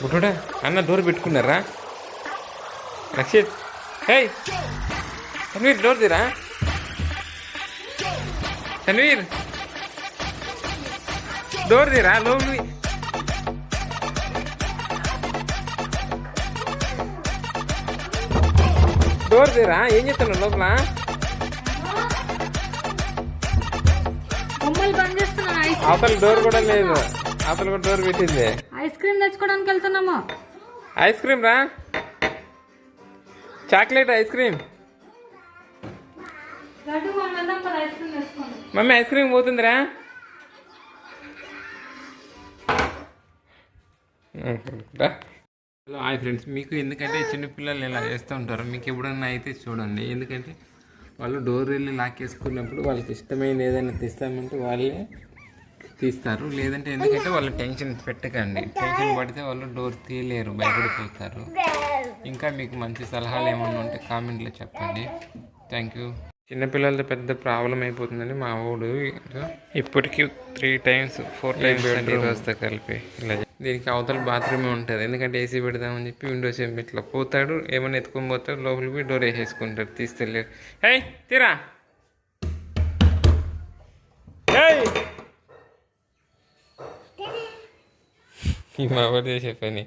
బుట్టుడా అన్న డోర్ పెట్టుకున్నారా? రక్షిత్ హే తన్వీర్ డోర్ తీరా? తన్వీర్! డోర్ తీరా? లోపలి డోర్ తీరా? ఏం చేస్తున్నావు లోపల? అవతల డోర్ కూడా లేదు. అవతల కూడా డోర్ పెట్టింది. ఐస్ క్రీమ్ తెచ్చుకోవడానికి వెళ్తున్నాము. ఐస్ క్రీమ్ రా? Chocolate ice cream. Mummy ice cream పోతుందిరా. Hello hi friends. మీకు ఎందుకంటే చిన్నపిల్లలు ఇలా చేస్తూ ఉంటారు మీకు ఎప్పుడన్నా అయితే చూడండి. ఎందుకంటే వాళ్ళు డోర్ వెళ్ళి లాక్ వేసుకున్నప్పుడు వాళ్ళకి ఇష్టమైనది ఏదైనా తీస్తామంటే వాళ్ళే తీస్తారు. లేదంటే ఎందుకంటే వాళ్ళు టెన్షన్ పెట్టకండి. టెన్షన్ పడితే వాళ్ళు డోర్ తీయలేరు భయపడిపోతారు. ఇంకా మీకు మంచి సలహాలు ఏమన్నా ఉంటే కామెంట్లో చెప్పండి. థ్యాంక్ యూ చిన్నపిల్లలతో పెద్ద ప్రాబ్లం అయిపోతుందని మా వాడు ఇప్పటికీ త్రీ టైమ్స్ ఫోర్ టైమ్స్ రోజుతో కలిపి ఇలా దీనికి అవతల బాత్రూమే ఉంటుంది. ఎందుకంటే ఏసీ పెడదామని చెప్పి విండోస్ ఏమి ఇట్లా పోతాడు ఏమైనా ఎత్తుకొని పోతాడు లోపలికి డోర్ వేసేసుకుంటాడు. తీసుకెళ్ళారు హే తీరా. 你妈我爹媳妇呢？